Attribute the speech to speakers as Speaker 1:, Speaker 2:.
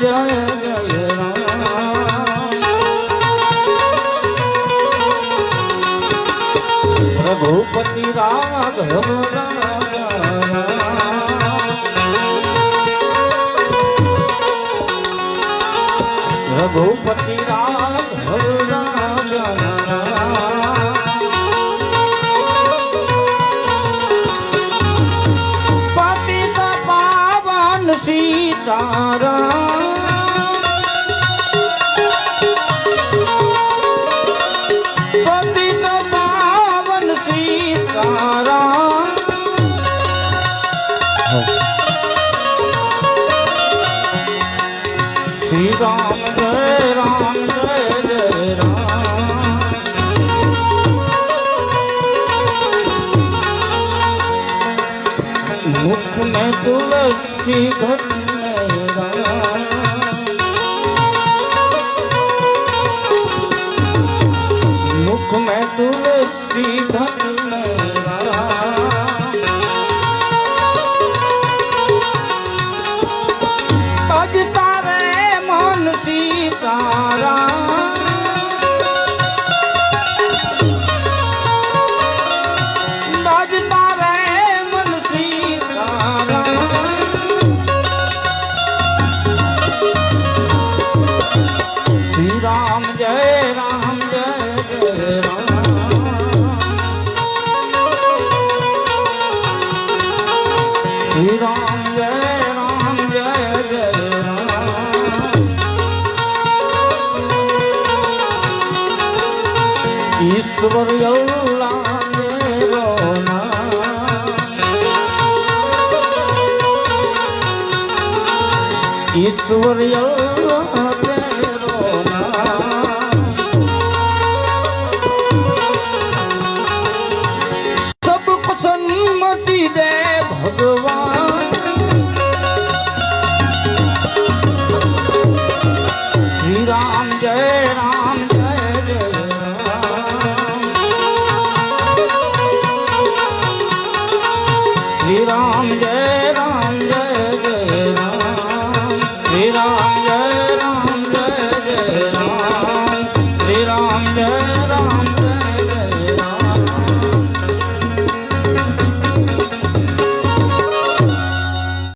Speaker 1: જય જય રામ રઘુપતિ રાઘવ રામ રઘુપતિ રાઘવ રામ શ્રી રામ જય રામ જય જય રામ મુખ ને તુલસી ઘટ મુખ મેં તુલસી ધન તારા ईश्वर रोना ईश्वर रोना सबको सन्मति दे भगवान श्री राम जय राम जय